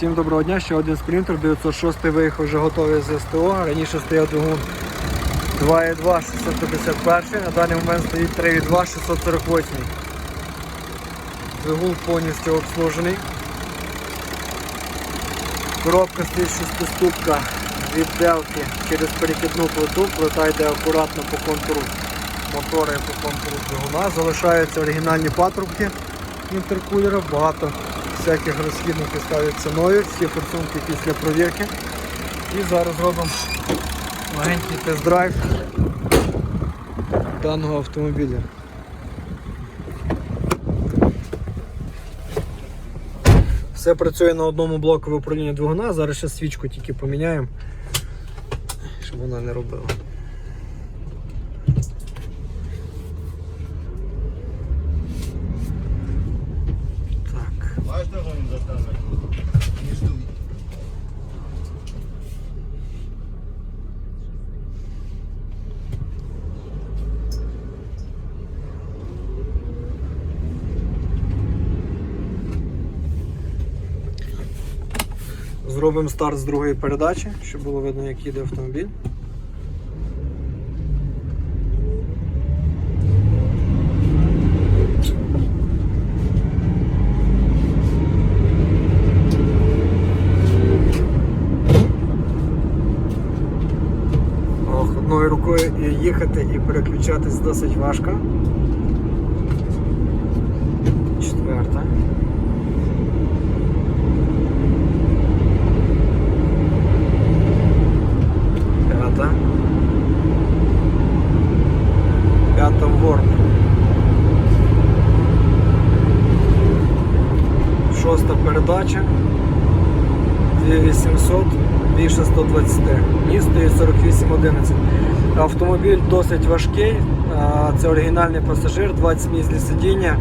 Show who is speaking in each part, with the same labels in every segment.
Speaker 1: Всім доброго дня, ще один спринтер 906 виїхав вже готовий з СТО. Раніше стояв двигун 2.2 651, на даний момент стоїть 3.2 648. Двигун повністю обслужений. Коробка стоїть шестиступка від делки через перехідну плиту, плита йде акуратно по контуру мотора і по контуру двигуна. Залишаються оригінальні патрубки інтеркулера, багато всяких розхідників ставиться мною, всі форсунки після провірки. І зараз робимо легенький тест-драйв даного автомобіля. Все працює на одному блоку управління двигуна. Зараз ще свічку тільки поміняємо, щоб вона не робила. Зробимо старт з другої передачі, щоб було видно, як їде автомобіль. Одною рукою їхати і переключатись досить важко. Передача. 2800, більше 120. Місто і 4811. Автомобіль досить важкий. Це оригінальний пасажир, 20 місць для сидіння.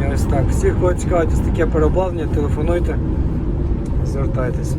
Speaker 1: І ось так. Всіх, кого цікавить ось таке переобладнання, телефонуйте, звертайтесь.